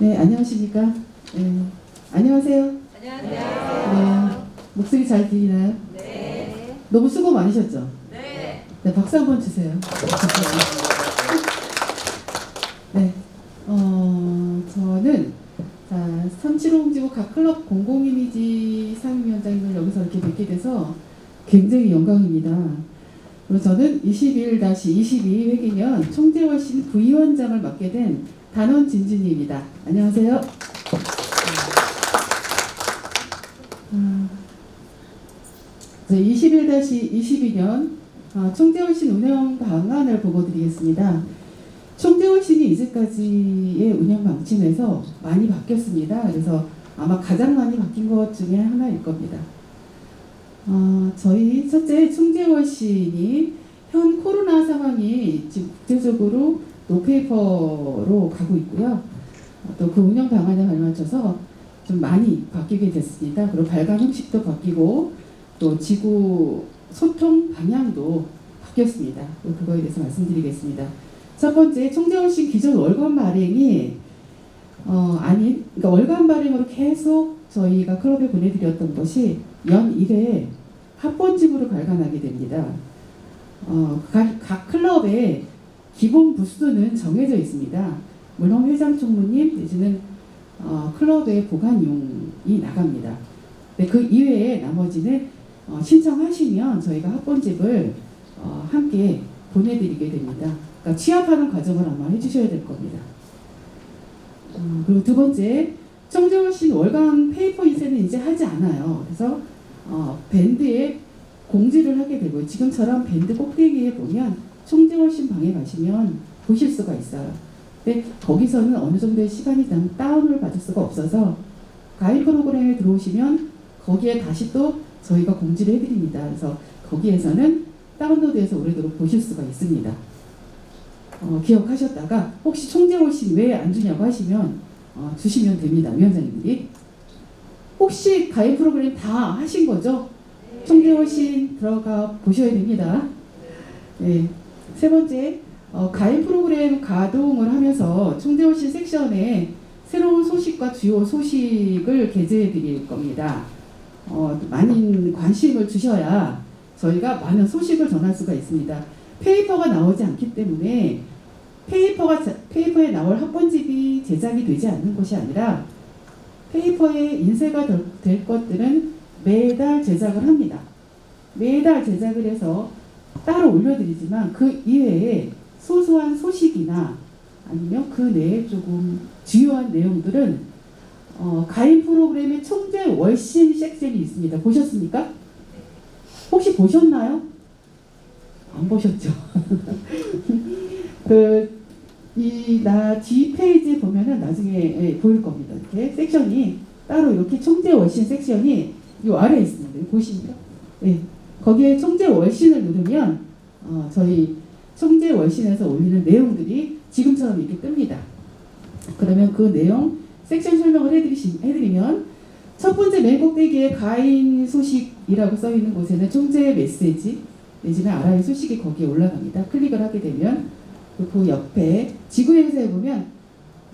네, 안녕하십니까? 네, 안녕하세요. 안녕하세요. 네, 목소리 잘 들리나요? 네. 너무 수고 많으셨죠? 네. 네, 박수 한 번 주세요. 네, 어, 저는 자, 375홍지구 각 클럽 공공이미지 상임위원장님을 여기서 이렇게 뵙게 돼서 굉장히 영광입니다. 그리고 저는 21-22 회기년 총재월신 부위원장을 맡게 된 단원 진준이입니다. 안녕하세요. 음, 21-22년 아, 총재월신 운영 방안을 보고 드리겠습니다. 총재월신이 이제까지의 운영 방침에서 많이 바뀌었습니다. 그래서 아마 가장 많이 바뀐 것 중에 하나일 겁니다. 어, 저희 첫째 총재월신이 현 코로나 상황이 지금 국제적으로 노페이퍼로 가고 있고요. 또 그 운영 방안에 발맞춰서 좀 많이 바뀌게 됐습니다. 그리고 발간 형식도 바뀌고 또 지구 소통 방향도 바뀌었습니다. 또 그거에 대해서 말씀드리겠습니다. 첫 번째 총재월신 기존 월간 발행이 어 아닌 그러니까 월간 발행으로 계속 저희가 클럽에 보내드렸던 것이 연 1회 합본집으로 발간하게 됩니다. 어, 각, 각 클럽의 기본 부수는 정해져 있습니다. 물론 회장 총무님 내지는 어, 클럽의 보관용이 나갑니다. 네, 그 이외에 나머지는 어, 신청하시면 저희가 합본집을 어, 함께 보내드리게 됩니다. 그러니까 취합하는 과정을 아마 해주셔야 될 겁니다. 음, 그리고 두 번째, 청정신 월간 페이퍼 인쇄는 이제 하지 않아요. 그래서 어, 밴드에 공지를 하게 되고 지금처럼 밴드 꼭대기에 보면 총재월신 방에 가시면 보실 수가 있어요. 근데 거기서는 어느 정도의 시간이 다운을 받을 수가 없어서 가입 프로그램에 들어오시면 거기에 다시 또 저희가 공지를 해드립니다. 그래서 거기에서는 다운로드해서 오래도록 보실 수가 있습니다. 어, 기억하셨다가 혹시 총재월신 왜 안 주냐고 하시면 어, 주시면 됩니다. 위원장님들이. 혹시 가입 프로그램 다 하신 거죠? 총재월신 들어가 보셔야 됩니다. 네. 세 번째, 어, 가입 프로그램 가동을 하면서 총재월신 섹션에 새로운 소식과 주요 소식을 게재해 드릴 겁니다. 어, 많은 관심을 주셔야 저희가 많은 소식을 전할 수가 있습니다. 페이퍼가 나오지 않기 때문에 페이퍼가 자- 페이퍼에 나올 합본집이 제작이 되지 않는 것이 아니라 페이퍼에 인쇄가 될, 될 것들은 매달 제작을 합니다. 매달 제작을 해서 따로 올려드리지만 그 이외에 소소한 소식이나 아니면 그 내에 조금 주요한 내용들은 어, 가입 프로그램의 총재 월신 섹션이 있습니다. 보셨습니까? 혹시 보셨나요? 안 보셨죠? 그, 이, 나, 뒤 페이지에 보면은 나중에 예, 보일 겁니다. 이렇게 섹션이 따로 이렇게 총재 월신 섹션이 요 아래에 있습니다. 여기 보이십니까? 네. 거기에 총재 월신을 누르면, 어, 저희 총재 월신에서 올리는 내용들이 지금처럼 이렇게 뜹니다. 그러면 그 내용 섹션 설명을 해드리시, 해드리면 첫 번째 맨 꼭대기에 가인 소식이라고 써 있는 곳에는 총재 메시지 내지는 알아야 소식이 거기에 올라갑니다. 클릭을 하게 되면 그 옆에 지구 행사에 보면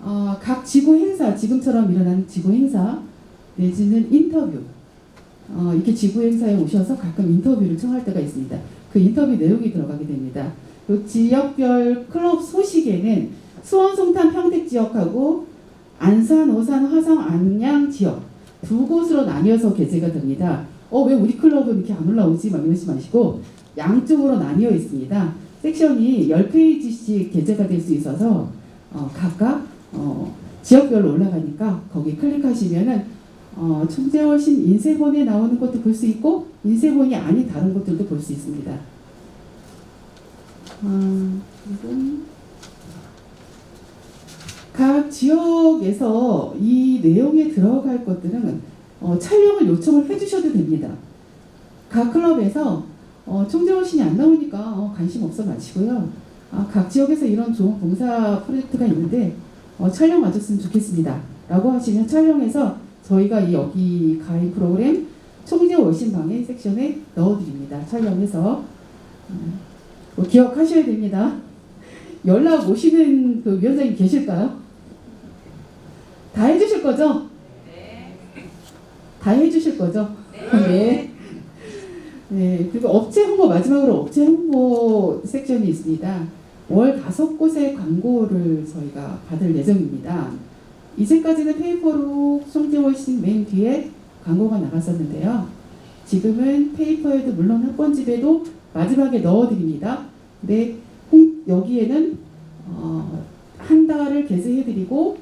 어, 각 지구 행사 지금처럼 일어나는 지구 행사 내지는 인터뷰 어, 이렇게 지구 행사에 오셔서 가끔 인터뷰를 청할 때가 있습니다. 그 인터뷰 내용이 들어가게 됩니다. 그 지역별 클럽 소식에는 수원, 송탄, 평택 지역하고 안산, 오산, 화성, 안양 지역 두 곳으로 나뉘어서 게재가 됩니다. 어, 왜 우리 클럽은 이렇게 안 올라오지? 막 이러지 마시고 양쪽으로 나뉘어 있습니다. 섹션이 10페이지씩 게재가 될 수 있어서 어, 각각 어, 지역별로 올라가니까 거기 클릭하시면은 어, 총재월신 인쇄본에 나오는 것도 볼 수 있고 인쇄본이 아닌 다른 것들도 볼 수 있습니다. 아, 그리고 각 지역에서 이 내용에 들어갈 것들은 어, 촬영을 요청을 해주셔도 됩니다. 각 클럽에서 어, 총재월신이 안 나오니까 어, 관심 없어 마시고요. 아, 각 지역에서 이런 좋은 봉사 프로젝트가 있는데 어, 촬영 와줬으면 좋겠습니다. 라고 하시면 촬영해서 저희가 이 여기 가입 프로그램 총재 월신 방해 섹션에 넣어드립니다. 촬영해서 음, 뭐 기억하셔야 됩니다. 연락 오시는 그 위원장님 계실까요? 다 해주실 거죠? 다 해주실 거죠? 네. 네. 그리고 업체 홍보 마지막으로 업체 홍보 섹션이 있습니다. 월 다섯 곳의 광고를 저희가 받을 예정입니다. 이제까지는 페이퍼로 송재월신 맨 뒤에 광고가 나갔었는데요. 지금은 페이퍼에도 물론 학번집에도 마지막에 넣어드립니다. 근데 홍- 여기에는 어, 한 달을 게재해드리고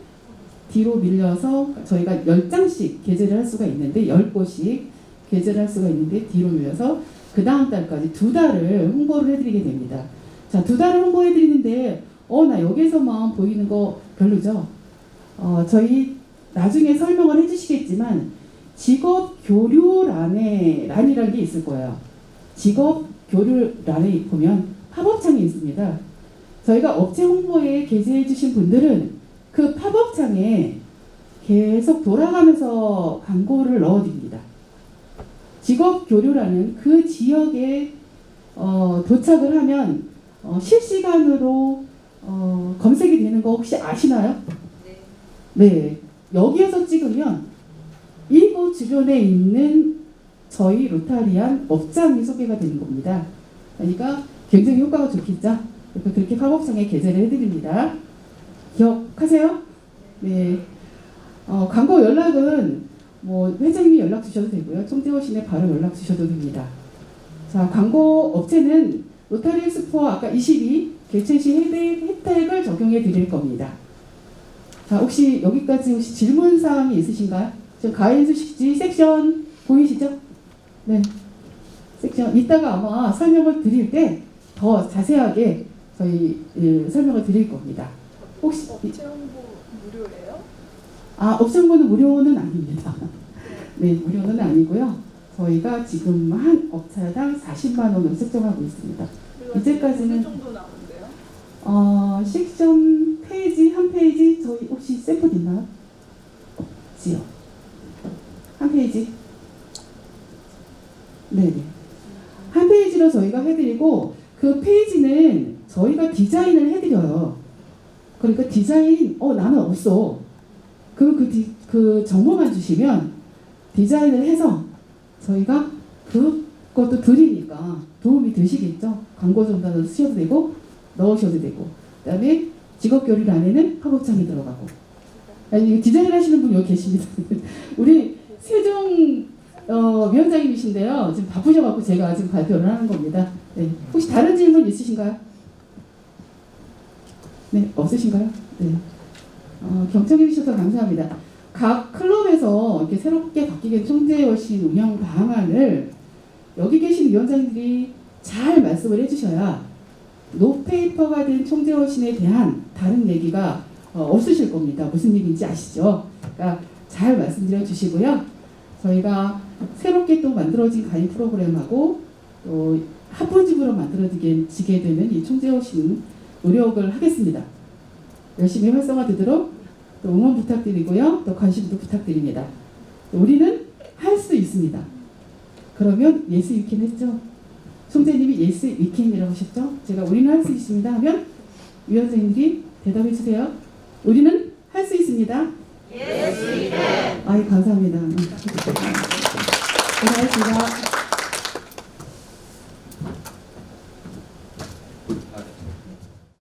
뒤로 밀려서 저희가 10장씩 게재를 할 수가 있는데 10곳씩 게재를 할 수가 있는데 뒤로 밀려서 그 다음 달까지 두 달을 홍보를 해드리게 됩니다. 자, 두 달을 홍보해드리는데 어, 나 여기서만 보이는 거 별로죠? 어, 저희 나중에 설명을 해주시겠지만 직업 교류란에 란이라는 게 있을 거예요. 직업 교류란에 보면 팝업창이 있습니다. 저희가 업체 홍보에 게재해 주신 분들은 그 팝업창에 계속 돌아가면서 광고를 넣어드립니다. 직업 교류라는 그 지역에 어, 도착을 하면 어, 실시간으로 어, 검색이 되는 거 혹시 아시나요? 네. 여기에서 찍으면 이곳 주변에 있는 저희 로타리안 업장이 소개가 되는 겁니다. 그러니까 굉장히 효과가 좋겠죠? 그래서 그렇게 팝업창에 게재를 해드립니다. 기억하세요? 네. 어, 광고 연락은 뭐 회장님이 연락 주셔도 되고요. 총재호신에 바로 연락 주셔도 됩니다. 자, 광고 업체는 로타리 엑스포 아까 22 개최 시 혜택, 혜택을 적용해 드릴 겁니다. 자, 혹시 여기까지 혹시 질문 사항이 있으신가요? 지금 가인수 식지 섹션 보이시죠? 네. 섹션 이따가 아마 설명을 드릴 때 더 자세하게 저희 예, 설명을 드릴 겁니다. 혹시 업체 홍보 무료예요? 아 업장번호 무료는 아닙니다. 네, 무료는 아니고요. 저희가 지금 한 업체당 40만 원으로 책정하고 있습니다. 이제까지는- 정도 나온대요? 어, 섹션 페이지 저희 혹시 샘플 있나요? 없지요. 한 페이지. 네네. 한 페이지로 저희가 해드리고 그 페이지는 저희가 디자인을 해드려요. 그러니까 디자인 어 나는 없어. 그그 디, 그 정보만 주시면 디자인을 해서 저희가 그것도 드리니까 도움이 되시겠죠. 광고 전단을 쓰셔도 되고 넣으셔도 되고 그다음에 직업 교류 안에는 팝업창이 들어가고 아니 디자인 하시는 분 여기 계십니다. 우리 세종 어, 위원장님이신데요. 지금 바쁘셔갖고 제가 지금 발표를 하는 겁니다. 네. 혹시 다른 질문 있으신가요? 네, 없으신가요? 네. 어, 경청해 주셔서 감사합니다. 각 클럽에서 이렇게 새롭게 바뀌게 된 총재 여신 운영 방안을 여기 계신 위원장들이 잘 말씀을 해주셔야 노페이퍼가 된 총재여신에 대한 다른 얘기가 어, 없으실 겁니다. 무슨 얘기인지 아시죠? 그러니까 잘 말씀드려 주시고요. 저희가 새롭게 또 만들어진 강의 프로그램하고 또 합본집으로 만들어지게 되는 이 총재여신 노력을 하겠습니다. 열심히 활성화되도록 또 응원 부탁드리고요. 또 관심도 부탁드립니다. 우리는 할 수 있습니다. 그러면 예스 위켄 했죠? 총재님이 예스 위켄이라고 하셨죠? 제가 우리는 할 수 있습니다 하면 위원장님들이 대답해 주세요. 우리는 할 수 있습니다. 예스 아이 감사합니다. 고생하셨습니다.